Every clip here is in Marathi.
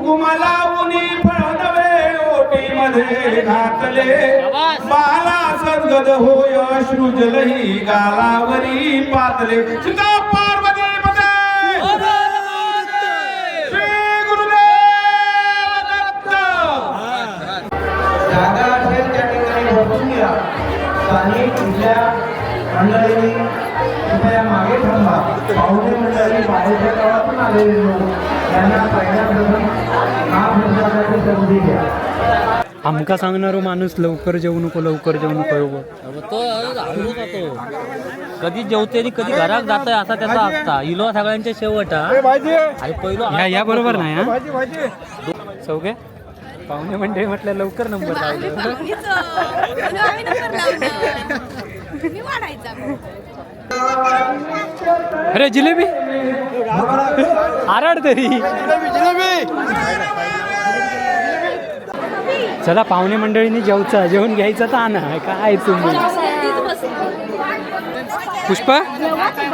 कुंकुम लावून फळनवे ओटीमध्ये घातले. बाला सद्गद होय अश्रुजलही गालावरी पातले. सीता पार्वती पते. श्री गुरुदेव दत्त. जागा असेल त्या ठिकाणी बसून घ्या. स्थानिक इथल्या मंडळींनी कृपया मागे थांबा. पाहुणे मंडळी बाहेरच्या गावातून आलेले लोक यांना पहिल्या प्रथम महाप्रसादाची संधी घ्या आमका सांगणारो माणूस लवकर जेवू नको लवकर जेवू नको. तो आवडून जातो. कधी जेवते आणि कधी घरात जातोय असा त्याचा असता इलो सगळ्यांच्या शेवट हा. आणि पहिलो ह्या या बरोबर नाही हा. चौघे पाहुणे मंडळी म्हटलं लवकर नंबर लावलं. मी वाढायचा. अरे जिलेबी? आराड तरी. चला पाहुणे मंडळीने जेवचा जेवण घ्यायचं तर आणा काय तुम्ही? पुष्पा?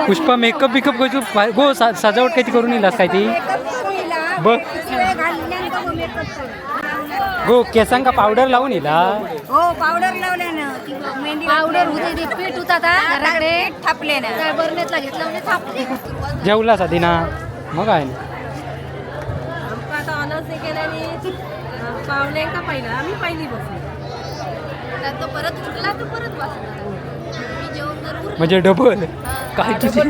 पुष्पा मेकअप बिकअप करतो गो सा- सजावट काही करून येईलास काय ती? बघ. गो केसांका पावडर लावून येला. हो पावडर पावडर होते ते पीठ घराकडे थापले ना. काय बरण्यातला घेतला म्हणजे थापले. जेवलास आधी ना मग आहे ना. आता अनाज केल्याने पावण्यांका पहिला? आम्ही पहिली बसली तो परत उठला तर परत बसला मी जेवण जर उरलं म्हणजे डबल काय तुझी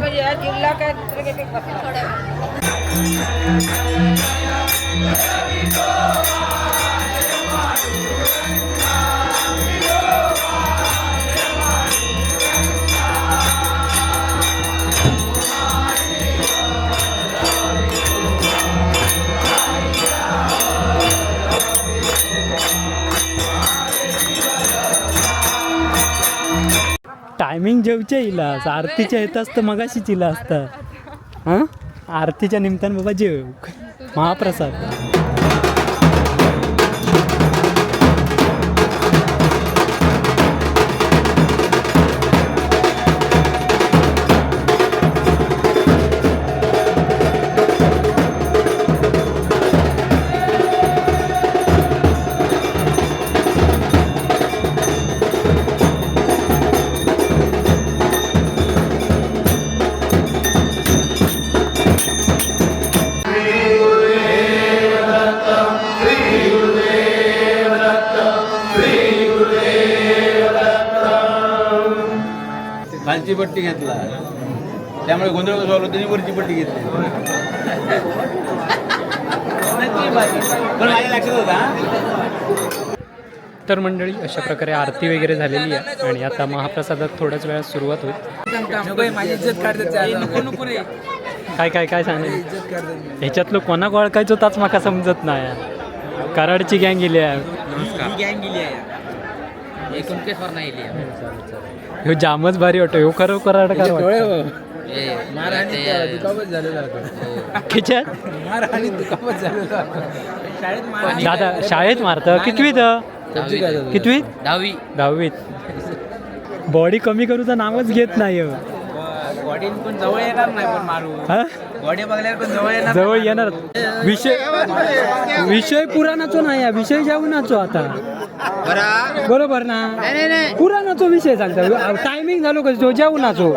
टायमिंग जेवच्या इलास आरतीच्या येतास तर मगाशी चिला असता. हां? आरतीच्या निमित्तानं बाबा जेव. महाप्रसाद. खालची पट्टी घेतला. त्यामुळे गोंधळ कसं झाला त्यांनी वरची पट्टी घेतली. पण माझ्या लक्षात होता तर मंडळी अशा प्रकारे आरती वगैरे झालेली आहे आणि आता महाप्रसादात थोड्याच वेळात सुरुवात होईल. माझी इज्जत काढतात काय काय काय सांगेल ह्याच्यातलं कोणाक ओळखायचो ताच माका समजत नाही. कराडची गँग गेली आहे. गँग गेली आहे. ह्यो जामच भारी वाटतो ह्यो खरं कराडकार वाटतो ए, ते-. खिच्यात? मारहाणी दुखापत झालेला शाळेत दादा शाळेत मारतं? कितवीत. कितवीत? दहावी. दहावीत. बॉडी कमी करूचं नावच घेत नाही ह्यो. बॉडी पण जवळ येणार नाही पण मारू. हा? बॉडी बघल्यावर पण जवळ येणार जवळ येणार. विषय विषय पुराणाचो नाही हा, विषय जेवणाचो आता. बरोबर ना? पुराणाचो विषय सांगता. टायमिंग झालो कसं तो जेवणाचो.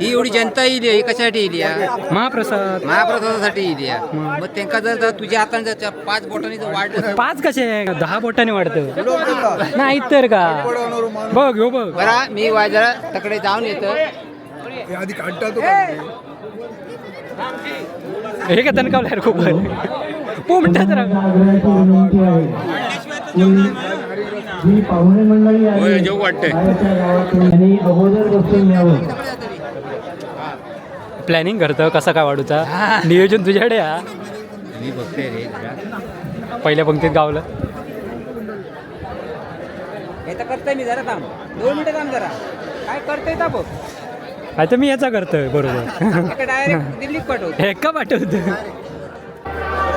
ही एवढी जनता येईल ही कशासाठी येईल या? महाप्रसाद. महाप्रसादासाठी येईल या. मग? त्यांका जर जर तुझ्या हाताने जर त्या पाच बोटांनी जर वाढलं पाच कसे? दहा बोटाने वाढतं. नाही तर का? बघ हो बघ. बरा मी वाजरा तकडे जाऊन येतो. हे का तणकावला खूप? ही पाहुणे मंडळी आणि अगोदर बसून यावं प्लॅनिंग करतं कसं काय वाढूचा? नियोजन तुझ्याकडे हा मी बघते रे पहिल्या पंक्तीत गावलं. हे तर करतोय मी जरा थांब. दोन मिनिटं थांब जरा. काय करतोय का बघ आता मी याचा करतोय बरोबर. डायरेक्ट दिल्लीत पाठवतो हे का पाठवत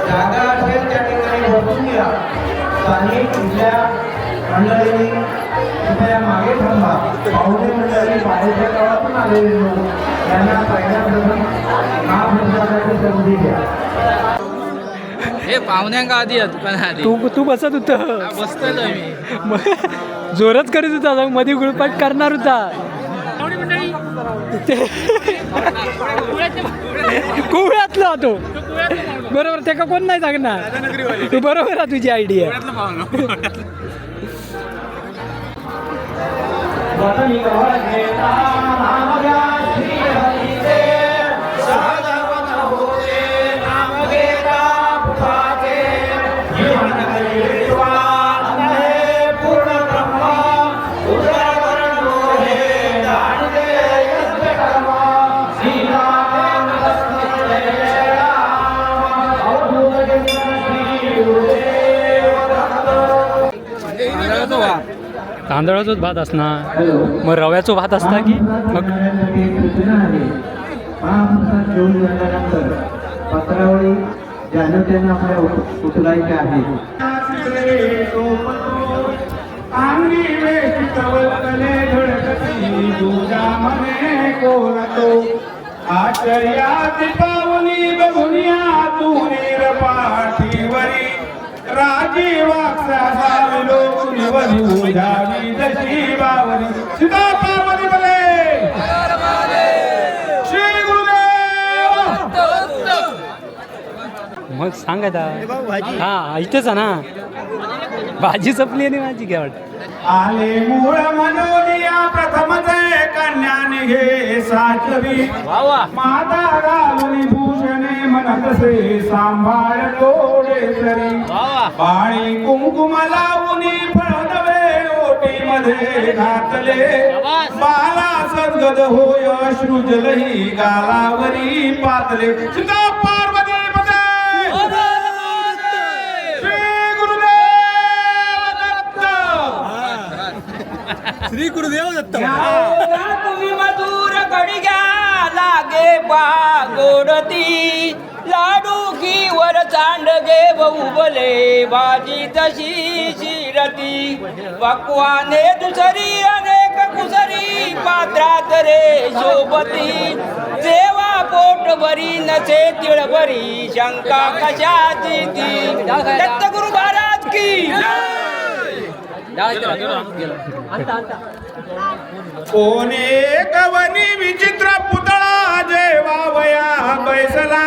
जागा असेल त्या ठिकाणी बसून घ्या. स्थानिक तिथल्या मंडळींनी कृपया मागे थांबा. पाहुणे मंडळी बाहेरच्या काळातून आलेले लोक त्यांना पहिल्याप्रथम महाप्रसादाची संधी द्या. हे पाहुण्यांका आधी या दुकाना आधी. तू तू बसत होत. बसतोय मी जोरच करीत होता मधी गुळपाट करणार होता. ते- कुवळ्यातला होतो बरोबर ते का कोण नाही सांगणार? तू बरोबर आहे तुझी आयडिया तांदळाचोच भात असणार. मग रव्याचो भात असता की मग? पत्रावळी ज्यानं त्यांना आपल्या पावनी बघुनिया तू नीर రాజీవాక్ష బావిలో నివరి ఊజావి దశీవావరి సీతా పార్వతి బలే मग सांगायचा हा इथेच आहे ना. भाजी संपली आणि माझी घ्या वाटत. आले मूळ मनोनिया प्रथम जय कन्या निघे साचवी. माता घालून भूषणे सांभाळ तोडे सरी पाणी कुंकुम लावून फळदवे ओटी मध्ये घातले बाला सद्गद होय अश्रुजलही गालावरी पातले. तुम्ही मधुर घ्या लागे पा गोडती लाडू की वर चांडगे बहुबले भाजी तशी शिरती. पक्वाने दुसरी अनेक कुसरी पात्रात रे शोभती. जेवा पोट भरी नसे तिळभरी शंका कशाची ती? दत्त गुरु महाराज की कोणे कवनी विचित्र पुतळा जेवावया बैसला.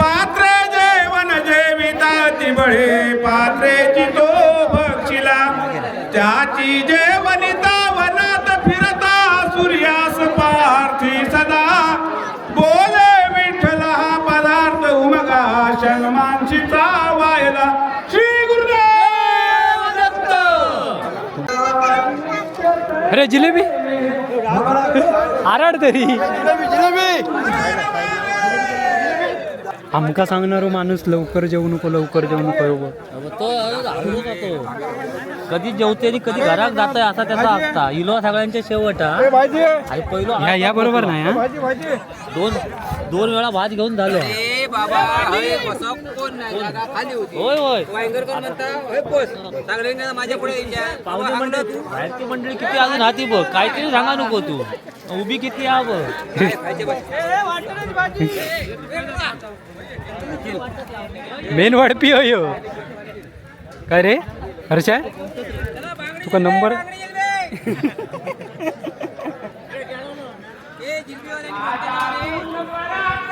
पात्र जेवण जेविता तिबळे. पात्रेची तो भक्षिला त्याची जेवनिता अरे जिलेबी? आराड तरी. आमका सांगणारो माणूस लवकर जेवू नको लवकर जेवू नको एवढं. तो आवडून जातो. कधी जेवते आणि कधी घरात जातोय असा त्याचा असता इलो सगळ्यांच्या शेवट हा. आणि पहिलो या बरोबर नाही दोन दोन वेळा भात घेऊन झालो. बाबा अरे बसव कोण नाही जागा खाली होती. होय होय. वांगरकर म्हणता होय बस. सगळ्यांना माझ्या पुढे पाहुणे मंडळी बाहेरची मंडळी किती अजून हाती बघ. काहीतरी सांगा नको तू. उभी किती हा बघ. मेन वाडपी हो. काय रे? हर्षा तुका नंबर?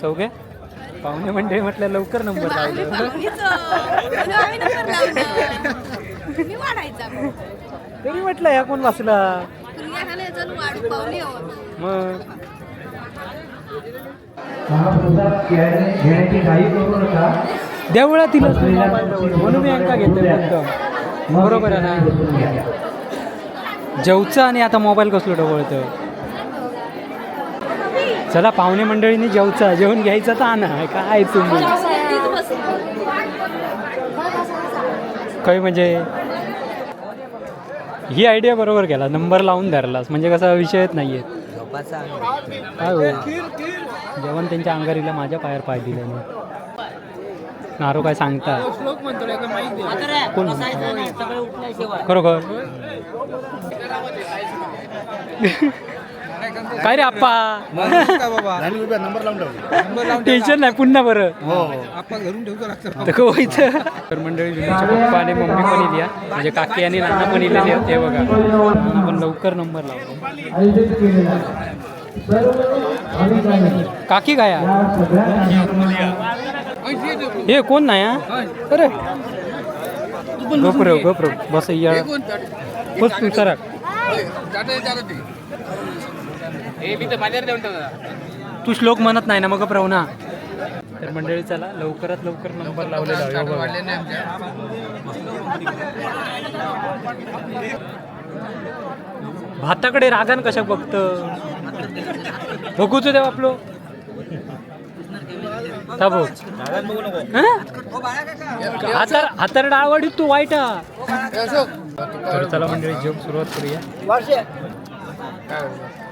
चौघे? पाहुणे मंडळी म्हटलं लवकर नंबर लावलं. मी वाढायचा तरी म्हटलं या कोण वाचला? हो. मग? देवळा तिला. म्हणून मी अंका घेतोय फक्त. बरोबर आहे ना. जेवचं आणि आता मोबाईल कसलो डबळतं चला पाहुणे मंडळींनी जेवचा जेवण घ्यायचं तर आणा. काय तुम्ही? काही म्हणजे ही आयडिया बरोबर केला. नंबर लावून धरलास. म्हणजे कसा विषयच नाही आहे काय हो? जेवण त्यांच्या अंगारीला माझ्या पायावर पाय दिले नारो काय सांगता? कोण? खरोखर? काय रे आप्पा? टेन्शन नाही पुन्हा बरं. तर व्हायचं तर मंडळी विनूचे पप्पा आणि मम्मी पण इली आहे. म्हणजे काकी आणि नाना पण इलेली आहेत ते बघा. नाना पण लवकर नंबर लावतो. आयोजित केलेला आहे. सर्व अधिकारी काकी काय आहे? हे कोण नाही हा? अरे. गोप्रो गोप्रो बस या. बस तू सरा तू श्लोक म्हणत नाही ना मग प्रव ना. तर मंडळी चला लवकरात लवकर नंबर लावलेला आहे, हो बघा. भाताकडे रागान कशा बघत? बघूच देव आपलो. हं? हातार हातार डाळवाडीत तू वाईट. हा. चला मंडळी जेवण सुरुवात करूया.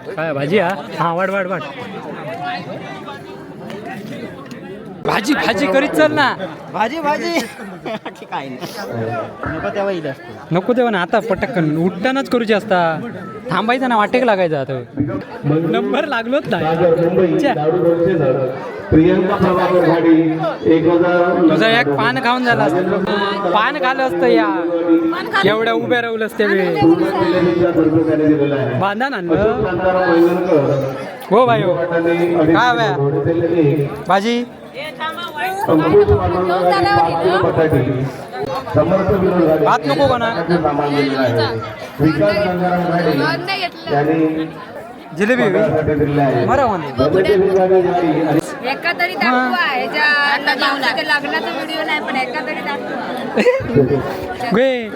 काय भाजी हा? वाढ वाढ वाढ. भाजी भाजी करीत चल ना. भाजी भाजी. काय नको तेव्हा येईल नको तेव्हा ना आता पटकन. उठतानाच करूची असता थांबायचं ना वाटेक लागायचं आता. नंबर लागलोच नाही च्या. प्रियंका प्रभाकर घाडी एक हजार तुझं एक पान खाऊन झालं असतं. पान खाल्लं असतं या. एवढ्या उभ्या राहुल असते वेळ बांधा ना हो भाई हो काय भाजी? घाडी यांनी जिलेबी एका तरी दाखवा ह्याच्या आता लग्नाचा व्हिडिओ नाही पण एका तरी दाखवा. गे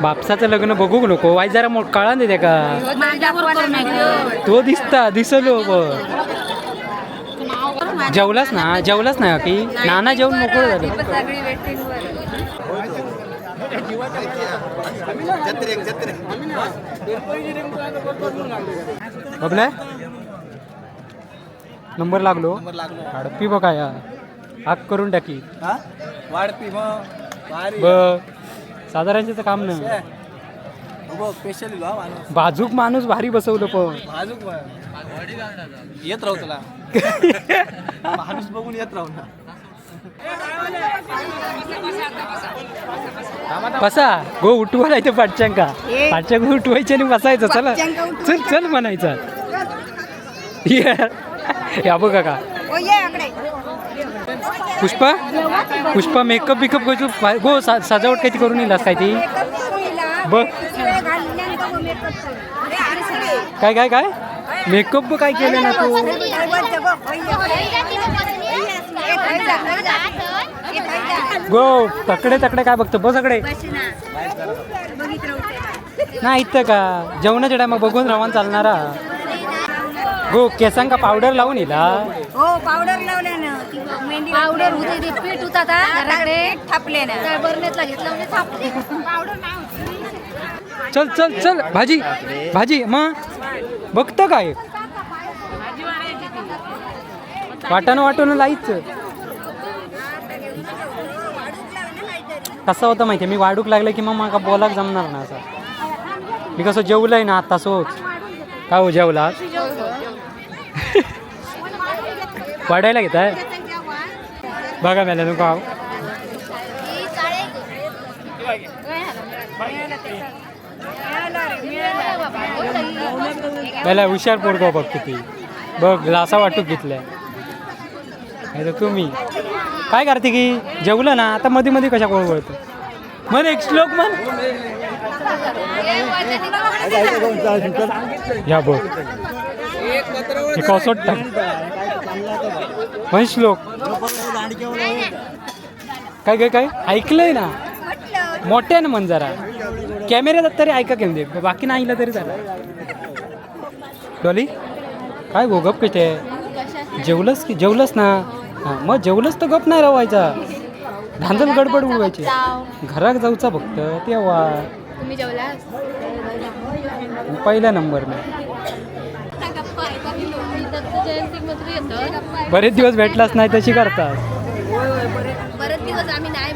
बापसाचं लग्न बघू नको. वाय जरा मोठ कळा देते का? तो दिसता दिसलो बघ जेवलास ना? जेवलास ना की? नाना जेवण मोकळं झालं. सगळी वेटिंग वर बघलाय नंबर लागलो. हडपी बघा या. हाक करून टाकी. वाढपी मग साधारणचं काम ना स्पेशल बाजूक माणूस. भारी बसवलं पण. अजून येत राहू तुला. माणूस बघून येत राहू ना. बसा. गो उठवायला इथे पाटच्यांका पाटच्यांका उठवायचे आणि बसायचं. चला. चल चल म्हणायचं. ये. या बघा का. पुष्पा? पुष्पा मेकअप बिकअप करतो गो सा- सजावट काही करून येईल काय ती? बघ. काय काय काय? मेकअप काय केलं ना तू? गो तकडे तकडे काय बघतो? बस अकडे नाही इथं का? जेवणाच्या टायमा बघून रवान चालणारा. गो केसांका पावडर लावून येला हो पावडर लावल्यानं मेहंदी पावडर होते ते पीठ होता घराकडे थापले ना. काय बरनेतला घेतला म्हणजे थापले. पावडर नाही चल चल चल भाजी. भाजी मग? बघत काय? वाटानं वाटून लाईच. कसं होतं माहिती मी वाढूक लागलं की मग मला बोलाक जमणार ना असं. मी कसं जेवलंय ना आता सोच का हो जेवला वाढायला घेताय? बघा मला तू का पहिला हुशार पोरगो बघ किती. बघ ग्लासा वाटूक घेतलाय. नाही तर तुम्ही. काय करते की? जेवलं ना आता मध्ये मध्ये कशा कोण वळतो एक श्लोक मन या बघ. हे कसोट टाक म्हण श्लोक. काय काय काय? ऐकलंय ना. मोठ्यानं म्हण जरा. कॅमेऱ्यात तरी ऐका केम दे. बाकी नाही ऐकलं तरी झालं डॉली काय गो गप किती जेवलंस की जेवलंस ना? हां मग जेवलंस तर गप नाही राहायचा धांदल गडबड उडवायची घरात जाऊचा फक्त तेव्हा. दत्त जयंतीमध्ये येतं बरेच दिवस भेटलाच नाही तशी करतात. बरेच दिवस आम्ही नाही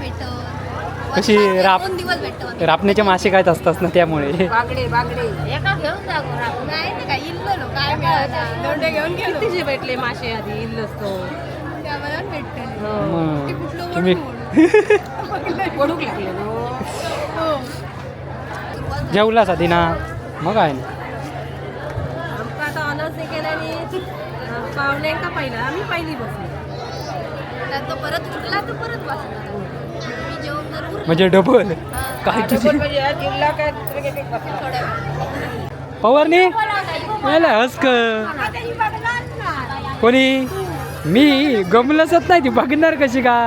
कशी राप- दोन दिवस भेटतो रापण्याचे मासे काय असतात ना त्यामुळे. बागडे बागडे. एका घेऊन जा नाही नाही काय? इल्लो लो काय मिळालं दोंडे घेऊन गेलो. कितीचे भेटले मासे आधी? भेटते मग तुम्ही पडूक लागले ना. जेवलाच आधी ना मग आहे ना. आमका आता ऑनर्स केल्याने पहिला? आम्ही पहिली बसली. तो परत उरला तर परत वाचला म्हणजे डबल काय तुझी? पवारनी? हसक. कोणी? मी? गमलसच नाही ती बघणार कशी का?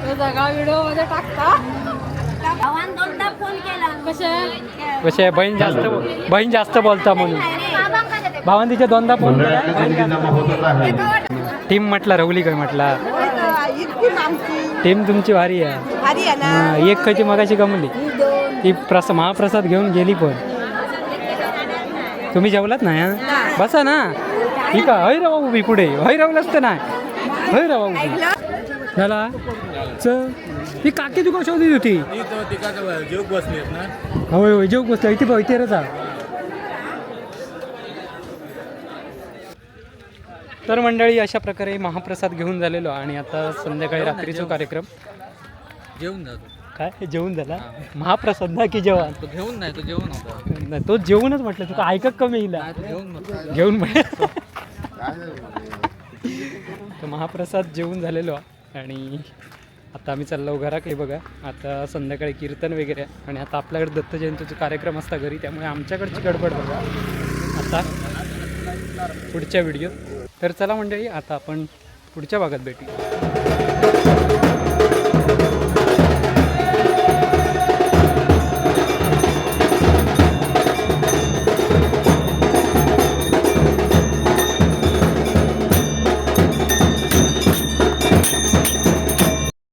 तो सगळा व्हिडिओमध्ये टाकता. भावान दोनदा फोन केला कशा कसे बहीण जास्त बहीण जास्त बोलता म्हणून. भावान तिच्या दोनदा फोन केला. टीम म्हटला रवली काय म्हटला टीम तुमची भारी आहे. हा, एक खची मगाशी गमली. ती प्रस महाप्रसाद घेऊन गेली पण. तुम्ही जेवलात ना हा? बसा ना. ठीक आहे हय राव उभी पुढे हय रावलाच तर नाही. हय राव उभी. झाला च ती काकी तुका शोधित होती? जोग बसले ना. होय होय जेव बसला इथे बघ इथे जा तर मंडळी अशा प्रकारे महाप्रसाद घेऊन झालेलो आणि आता संध्याकाळी रात्रीचा कार्यक्रम. जेवून जातो काय? जेवण झाला? महाप्रसाद ना की जेवण? तो घेऊन नाही तो जेवण होता. नाही तो जेवणच म्हटलं तुका ऐकत कमी येईल. घेऊन तर महाप्रसाद जेवून झालेलो आणि आता आम्ही चाललो घराकडे बघा. आता संध्याकाळी कीर्तन वगैरे. आहे. आणि आता आपल्याकडे दत्त जयंतीचे कार्यक्रम असता घरी त्यामुळे आमच्याकडची गडबड बघा. आता पुढच्या व्हिडिओ तर चला मंडळी आता आपण पुढच्या भागात भेटू.